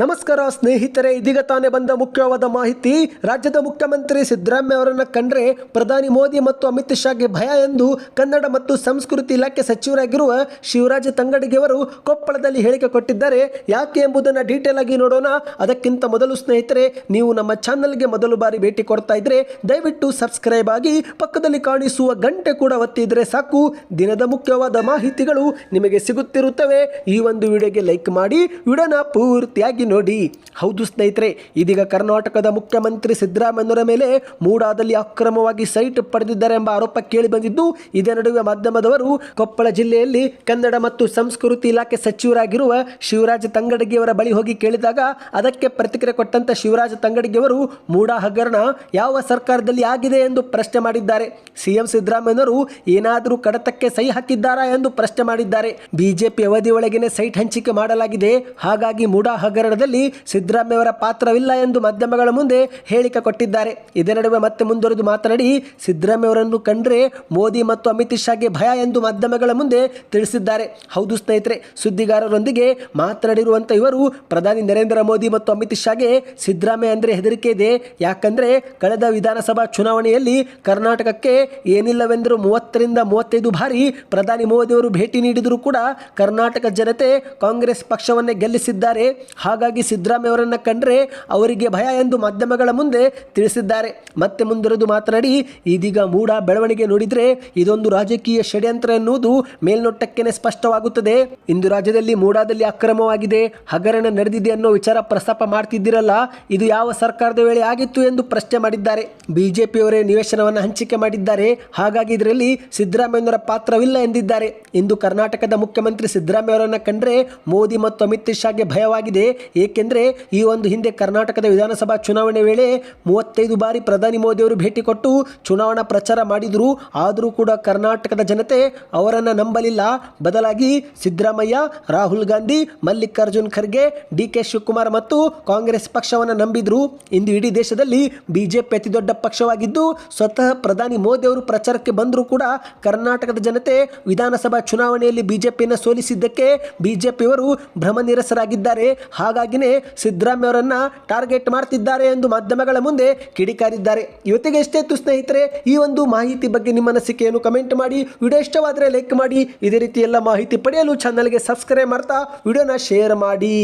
ನಮಸ್ಕಾರ ಸ್ನೇಹಿತರೆ, ಇದೀಗ ತಾನೇ ಬಂದ ಮುಖ್ಯವಾದ ಮಾಹಿತಿ. ರಾಜ್ಯದ ಮುಖ್ಯಮಂತ್ರಿ ಸಿದ್ದರಾಮಯ್ಯ ಅವರನ್ನು ಕಂಡ್ರೆ ಪ್ರಧಾನಿ ಮೋದಿ ಮತ್ತು ಅಮಿತ್ ಶಾಗೆ ಭಯ ಎಂದು ಕನ್ನಡ ಮತ್ತು ಸಂಸ್ಕೃತಿ ಇಲಾಖೆ ಸಚಿವರಾಗಿರುವ ಶಿವರಾಜ ತಂಗಡಿಗೆಯವರು ಕೊಪ್ಪಳದಲ್ಲಿ ಹೇಳಿಕೆ ಕೊಟ್ಟಿದ್ದಾರೆ. ಯಾಕೆ ಎಂಬುದನ್ನು ಡೀಟೇಲ್ ಆಗಿ ನೋಡೋಣ. ಅದಕ್ಕಿಂತ ಮೊದಲು ಸ್ನೇಹಿತರೆ, ನೀವು ನಮ್ಮ ಚಾನಲ್ಗೆ ಮೊದಲು ಬಾರಿ ಭೇಟಿ ಕೊಡ್ತಾ ಇದ್ರೆ ದಯವಿಟ್ಟು ಸಬ್ಸ್ಕ್ರೈಬ್ ಆಗಿ ಪಕ್ಕದಲ್ಲಿ ಕಾಣಿಸುವ ಗಂಟೆ ಕೂಡ ಒತ್ತಿದ್ರೆ ಸಾಕು. ದಿನದ ಮುಖ್ಯವಾದ ಮಾಹಿತಿಗಳು ನಿಮಗೆ ಸಿಗುತ್ತಿರುತ್ತವೆ. ಈ ಒಂದು ವಿಡಿಯೋಗೆ ಲೈಕ್ ಮಾಡಿ. ವಿಡಿಯೋನ ಪೂರ್ತಿಯಾಗಿ ನೋಡಿ, ಹೌದು ಸ್ನೇಹಿತರೆ, ಇದೀಗ ಕರ್ನಾಟಕದ ಮುಖ್ಯಮಂತ್ರಿ ಸಿದ್ದರಾಮಯ್ಯನವರ ಮೇಲೆ ಮೂಡಾದಲ್ಲಿ ಅಕ್ರಮವಾಗಿ ಸೈಟ್ ಪಡೆದಿದ್ದಾರೆ ಎಂಬ ಆರೋಪ ಕೇಳಿ ಬಂದಿದ್ದು, ಇದೇ ನಡುವೆ ಮಾಧ್ಯಮದವರು ಕೊಪ್ಪಳ ಜಿಲ್ಲೆಯಲ್ಲಿ ಕನ್ನಡ ಮತ್ತು ಸಂಸ್ಕೃತಿ ಇಲಾಖೆ ಸಚಿವರಾಗಿರುವ ಶಿವರಾಜ ತಂಗಡಗಿಯವರ ಬಳಿ ಹೋಗಿ ಕೇಳಿದಾಗ, ಅದಕ್ಕೆ ಪ್ರತಿಕ್ರಿಯೆ ಕೊಟ್ಟಂತ ಶಿವರಾಜ ತಂಗಡಗಿಯವರು ಮೂಡಾ ಹಗರಣ ಯಾವ ಸರ್ಕಾರದಲ್ಲಿ ಆಗಿದೆ ಎಂದು ಪ್ರಶ್ನೆ ಮಾಡಿದ್ದಾರೆ. ಸಿಎಂ ಸಿದ್ದರಾಮಯ್ಯರು ಏನಾದರೂ ಕಡತಕ್ಕೆ ಸಹಿ ಹಾಕಿದ್ದಾರಾ ಎಂದು ಪ್ರಶ್ನೆ ಮಾಡಿದ್ದಾರೆ. ಬಿಜೆಪಿ ಅವಧಿ ಒಳಗಿನ ಸೈಟ್ ಹಂಚಿಕೆ ಮಾಡಲಾಗಿದೆ. ಹಾಗಾಗಿ ಮೂಡಾ ಹಗರಣದಲ್ಲಿ ಸಿದ್ದರಾಮಯ್ಯವರ ಪಾತ್ರವಿಲ್ಲ ಎಂದು ಮಾಧ್ಯಮಗಳ ಮುಂದೆ ಹೇಳಿಕೆ ಕೊಟ್ಟಿದ್ದಾರೆ. ಇದೇ ನಡುವೆ ಮತ್ತೆ ಮುಂದುವರೆದು ಮಾತನಾಡಿ ಸಿದ್ದರಾಮಯ್ಯವರನ್ನು ಕಂಡ್ರೆ ಮೋದಿ ಮತ್ತು ಅಮಿತ್ ಶಾಗೆ ಭಯ ಎಂದು ಮಾಧ್ಯಮಗಳ ಮುಂದೆ ತಿಳಿಸಿದ್ದಾರೆ. ಹೌದು ಸ್ನೇಹಿತರೆ, ಸುದ್ದಿಗಾರರೊಂದಿಗೆ ಮಾತನಾಡಿರುವಂಥ ಇವರು ಪ್ರಧಾನಿ ನರೇಂದ್ರ ಮೋದಿ ಮತ್ತು ಅಮಿತ್ ಶಾಗೆ ಸಿದ್ದರಾಮಯ್ಯ ಅಂದರೆ ಹೆದರಿಕೆ ಇದೆ. ಯಾಕಂದ್ರೆ ಕಳೆದ ವಿಧಾನಸಭಾ ಚುನಾವಣೆಯಲ್ಲಿ ಕರ್ನಾಟಕಕ್ಕೆ ಏನಿಲ್ಲವೆಂದರೂ ಮೂವತ್ತರಿಂದ ಮೂವತ್ತೈದು ಬಾರಿ ಪ್ರಧಾನಿ ಮೋದಿಯವರು ಭೇಟಿ ನೀಡಿದರೂ ಕೂಡ ಕರ್ನಾಟಕ ಜನತೆ ಕಾಂಗ್ರೆಸ್ ಪಕ್ಷವನ್ನೇ ಗೆಲ್ಲಿಸಿದ್ದಾರೆ. ಹಾಗಾಗಿ ಸಿದ್ದರಾಮಯ್ಯ ಅವರನ್ನು ಕಂಡ್ರೆ ಅವರಿಗೆ ಭಯ ಎಂದು ಮಾಧ್ಯಮಗಳ ಮುಂದೆ ತಿಳಿಸಿದ್ದಾರೆ. ಮತ್ತೆ ಮುಂದಿರೋದು ಮಾತನಾಡಿ, ಇದೀಗ ಮೂಡ ಬೆಳವಣಿಗೆ ನೋಡಿದರೆ ಇದೊಂದು ರಾಜಕೀಯ ಷಡ್ಯಂತ್ರ ಎನ್ನುವುದು ಮೇಲ್ನೋಟಕ್ಕೇನೆ ಸ್ಪಷ್ಟವಾಗುತ್ತದೆ. ಇಂದು ರಾಜ್ಯದಲ್ಲಿ ಮೂಡಾದಲ್ಲಿ ಅಕ್ರಮವಾಗಿದೆ, ಹಗರಣ ನಡೆದಿದೆ ಅನ್ನೋ ವಿಚಾರ ಪ್ರಸ್ತಾಪ ಮಾಡ್ತಿದ್ದಿರಲ್ಲ, ಇದು ಯಾವ ಸರ್ಕಾರದ ವೇಳೆ ಆಗಿತ್ತು ಎಂದು ಪ್ರಶ್ನೆ ಮಾಡಿದ್ದಾರೆ. ಬಿಜೆಪಿಯವರೇ ನಿವೇಶನವನ್ನು ಹಂಚಿಕೆ ಮಾಡಿದ್ದಾರೆ, ಹಾಗಾಗಿ ಇದರಲ್ಲಿ ಸಿದ್ದರಾಮಯ್ಯನವರ ಪಾತ್ರವಿಲ್ಲ ಎಂದಿದ್ದಾರೆ. ಇಂದು ಕರ್ನಾಟಕದ ಮುಖ್ಯಮಂತ್ರಿ ಸಿದ್ದರಾಮಯ್ಯ ಕಂಡರೆ ಕಂಡ್ರೆ ಮೋದಿ ಮತ್ತು ಅಮಿತ್ ಶಾಗೆ ಭಯವಾಗಿದೆ ಏಕೆಂದರೆ ಈ ಒಂದು ಹಿಂದೆ ಕರ್ನಾಟಕದ ವಿಧಾನಸಭಾ ಚುನಾವಣೆ ವೇಳೆ ಮೂವತ್ತೈದು ಬಾರಿ ಪ್ರಧಾನಿ ಮೋದಿಯವರು ಭೇಟಿ ಕೊಟ್ಟು ಚುನಾವಣಾ ಪ್ರಚಾರ ಮಾಡಿದರು, ಆದರೂ ಕೂಡ ಕರ್ನಾಟಕದ ಜನತೆ ಅವರನ್ನು ನಂಬಲಿಲ್ಲ. ಬದಲಾಗಿ ಸಿದ್ದರಾಮಯ್ಯ, ರಾಹುಲ್ ಗಾಂಧಿ, ಮಲ್ಲಿಕಾರ್ಜುನ್ ಖರ್ಗೆ, ಡಿ ಕೆ ಶಿವಕುಮಾರ್ ಮತ್ತು ಕಾಂಗ್ರೆಸ್ ಪಕ್ಷವನ್ನು ನಂಬಿದ್ರು. ಇಂದು ಇಡೀ ದೇಶದಲ್ಲಿ ಬಿಜೆಪಿ ಅತಿ ದೊಡ್ಡ ಪಕ್ಷವಾಗಿದ್ದು, ಸ್ವತಃ ಪ್ರಧಾನಿ ಮೋದಿ ಅವರು ಪ್ರಚಾರಕ್ಕೆ ಬಂದರೂ ಕೂಡ ಕರ್ನಾಟಕದ ಜನತೆ ವಿಧಾನಸಭಾ ಚುನಾವಣೆಯಲ್ಲಿ ಬಿಜೆಪಿಯನ್ನು ಸೋಲಿಸಿದ್ದಕ್ಕೆ ಬಿಜೆಪಿಯವರು ಭ್ರಮನಿರಸರಾಗಿದ್ದಾರೆ. ಹಾಗಾಗಿನೇ ಸಿದ್ದರಾಮಯ್ಯ ಅವರನ್ನ ಟಾರ್ಗೆಟ್ ಮಾಡ್ತಿದ್ದಾರೆ ಎಂದು ಮಾಧ್ಯಮಗಳ ಮುಂದೆ ಕಿಡಿಕಾರಿದ್ದಾರೆ. ಇವತ್ತಿಗೆ ಎಷ್ಟೇ ಇತ್ತು ಸ್ನೇಹಿತರೆ ಈ ಒಂದು ಮಾಹಿತಿ ಬಗ್ಗೆ ನಿಮ್ಮ ಅನಿಸಿಕೆಯನ್ನು ಕಮೆಂಟ್ ಮಾಡಿ, ವಿಡಿಯೋ ಇಷ್ಟವಾದರೆ ಲೈಕ್ ಮಾಡಿ, ಇದೇ ರೀತಿ ಎಲ್ಲ ಮಾಹಿತಿ ಪಡೆಯಲು ಚಾನಲ್ಗೆ ಸಬ್ಸ್ಕ್ರೈಬ್ ಮಾಡ್ತಾ, ವಿಡಿಯೋನ ಶೇರ್ ಮಾಡಿ.